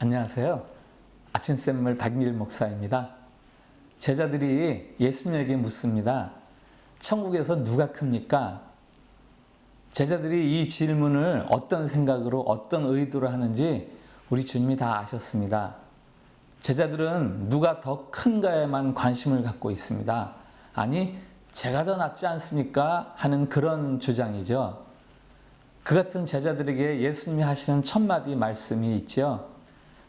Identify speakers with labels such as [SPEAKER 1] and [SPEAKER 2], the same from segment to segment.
[SPEAKER 1] 안녕하세요. 아침샘물 박일 목사입니다. 제자들이 예수님에게 묻습니다. 천국에서 누가 큽니까? 제자들이 이 질문을 어떤 생각으로 어떤 의도로 하는지 우리 주님이 다 아셨습니다. 제자들은 누가 더 큰가에만 관심을 갖고 있습니다. 아니, 제가 더 낫지 않습니까? 하는 그런 주장이죠. 그 같은 제자들에게 예수님이 하시는 첫 마디 말씀이 있죠.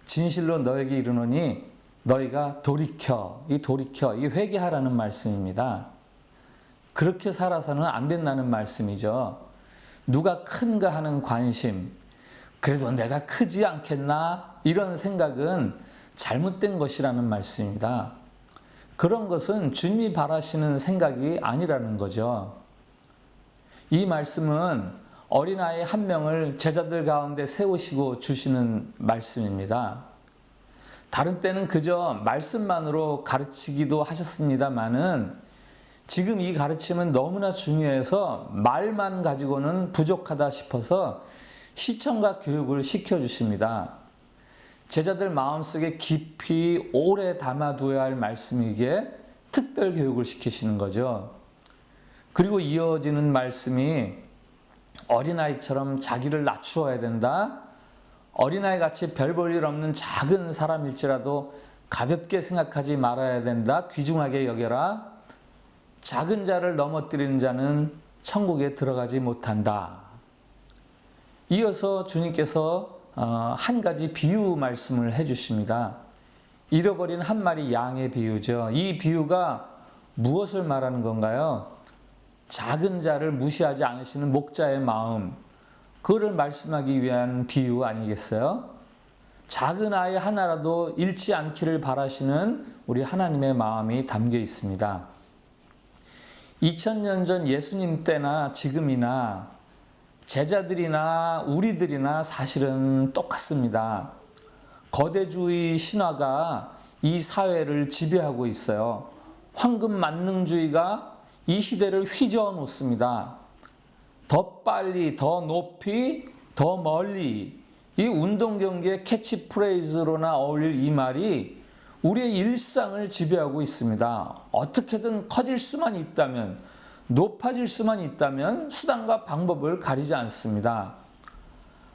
[SPEAKER 1] 진실로 너에게 이르노니 너희가 돌이켜, 이 돌이켜, 이 회개하라는 말씀입니다. 그렇게 살아서는 안 된다는 말씀이죠. 누가 큰가 하는 관심, 그래도 내가 크지 않겠나? 이런 생각은 잘못된 것이라는 말씀입니다. 그런 것은 주님이 바라시는 생각이 아니라는 거죠. 이 말씀은 어린아이 한 명을 제자들 가운데 세우시고 주시는 말씀입니다. 다른 때는 그저 말씀만으로 가르치기도 하셨습니다만은 지금 이 가르침은 너무나 중요해서 말만 가지고는 부족하다 싶어서 시청과 교육을 시켜주십니다. 제자들 마음속에 깊이 오래 담아두어야 할 말씀이기에 특별 교육을 시키시는 거죠. 그리고 이어지는 말씀이 어린아이처럼 자기를 낮추어야 된다. 어린아이 같이 별 볼 일 없는 작은 사람일지라도 가볍게 생각하지 말아야 된다. 귀중하게 여겨라. 작은 자를 넘어뜨리는 자는 천국에 들어가지 못한다. 이어서 주님께서 어, 한 가지 비유 말씀을 해주십니다. 잃어버린 한 마리 양의 비유죠. 이 비유가 무엇을 말하는 건가요? 작은 자를 무시하지 않으시는 목자의 마음, 그거를 말씀하기 위한 비유 아니겠어요? 작은 아이 하나라도 잃지 않기를 바라시는 우리 하나님의 마음이 담겨 있습니다. 2000년 전 예수님 때나 지금이나 제자들이나 우리들이나 사실은 똑같습니다. 거대주의 신화가 이 사회를 지배하고 있어요. 황금 만능주의가 이 시대를 휘저어 놓습니다. 더 빨리, 더 높이, 더 멀리 이 운동 경기의 캐치프레이즈로나 어울릴 이 말이 우리의 일상을 지배하고 있습니다. 어떻게든 커질 수만 있다면, 높아질 수만 있다면 수단과 방법을 가리지 않습니다.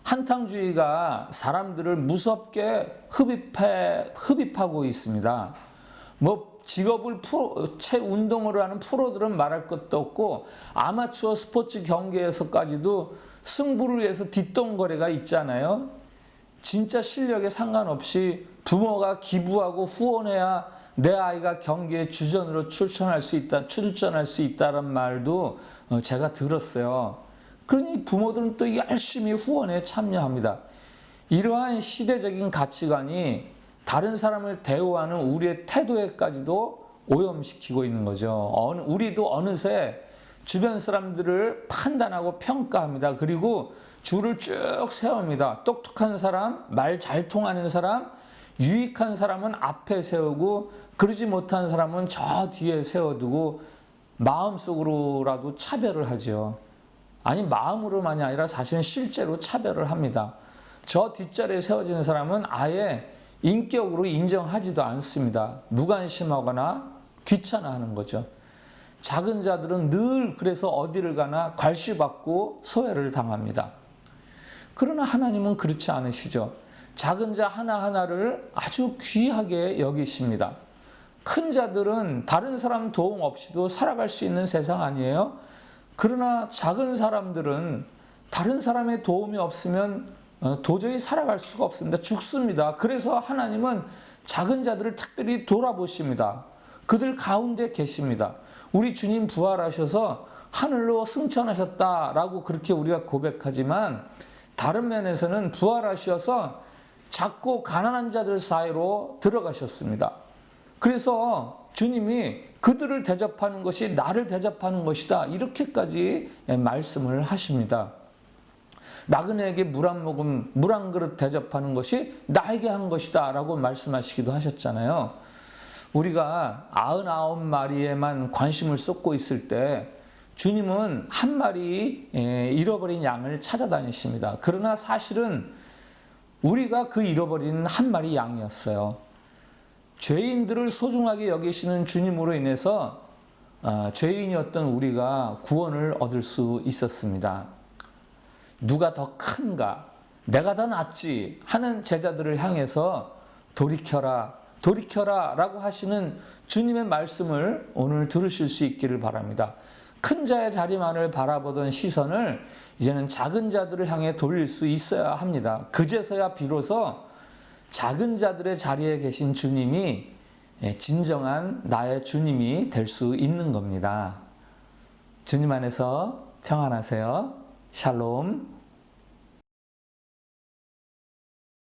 [SPEAKER 1] 한탕주의가 사람들을 무섭게 흡입해, 흡입하고 있습니다. 뭐 직업을 프로, 채 운동으로 하는 프로들은 말할 것도 없고 아마추어 스포츠 경기에서까지도 승부를 위해서 뒷동거래가 있잖아요. 진짜 실력에 상관없이 부모가 기부하고 후원해야 내 아이가 경기에 주전으로 출전할 수 있다, 출전할 수 있다는 말도 어, 제가 들었어요. 그러니 부모들은 또 열심히 후원에 참여합니다. 이러한 시대적인 가치관이 다른 사람을 대우하는 우리의 태도에까지도 오염시키고 있는 거죠. 우리도 어느새 주변 사람들을 판단하고 평가합니다. 그리고 줄을 쭉 세웁니다. 똑똑한 사람, 말 잘 통하는 사람, 유익한 사람은 앞에 세우고 그러지 못한 사람은 저 뒤에 세워두고 마음속으로라도 차별을 하죠. 아니 마음으로만이 아니라 사실은 실제로 차별을 합니다. 저 뒷자리에 세워진 사람은 아예 인격으로 인정하지도 않습니다. 무관심하거나 귀찮아하는 거죠. 작은 자들은 늘 그래서 어디를 가나 괄시받고 소외를 당합니다. 그러나 하나님은 그렇지 않으시죠. 작은 자 하나하나를 아주 귀하게 여기십니다. 큰 자들은 다른 사람 도움 없이도 살아갈 수 있는 세상 아니에요? 그러나 작은 사람들은 다른 사람의 도움이 없으면 어, 도저히 살아갈 수가 없습니다. 죽습니다. 그래서 하나님은 작은 자들을 특별히 돌아보십니다. 그들 가운데 계십니다. 우리 주님 부활하셔서 하늘로 승천하셨다라고 그렇게 우리가 고백하지만 다른 면에서는 부활하셔서 작고 가난한 자들 사이로 들어가셨습니다. 그래서 주님이 그들을 대접하는 것이 나를 대접하는 것이다. 이렇게까지 말씀을 하십니다. 나그네에게 물 한 모금, 물 한 그릇 대접하는 것이 나에게 한 것이다. 라고 말씀하시기도 하셨잖아요. 우리가 99마리에만 관심을 쏟고 있을 때 주님은 한 마리 잃어버린 양을 찾아다니십니다. 그러나 사실은 우리가 그 잃어버린 한 마리 양이었어요. 죄인들을 소중하게 여기시는 주님으로 인해서 아, 죄인이었던 우리가 구원을 얻을 수 있었습니다. 누가 더 큰가? 내가 더 낫지? 하는 제자들을 향해서 돌이켜라, 돌이켜라 라고 하시는 주님의 말씀을 오늘 들으실 수 있기를 바랍니다. 큰 자의 자리만을 바라보던 시선을 이제는 작은 자들을 향해 돌릴 수 있어야 합니다. 그제서야 비로소 작은 자들의 자리에 계신 주님이 예, 진정한 나의 주님이 될 수 있는 겁니다. 주님 안에서 평안하세요. Shalom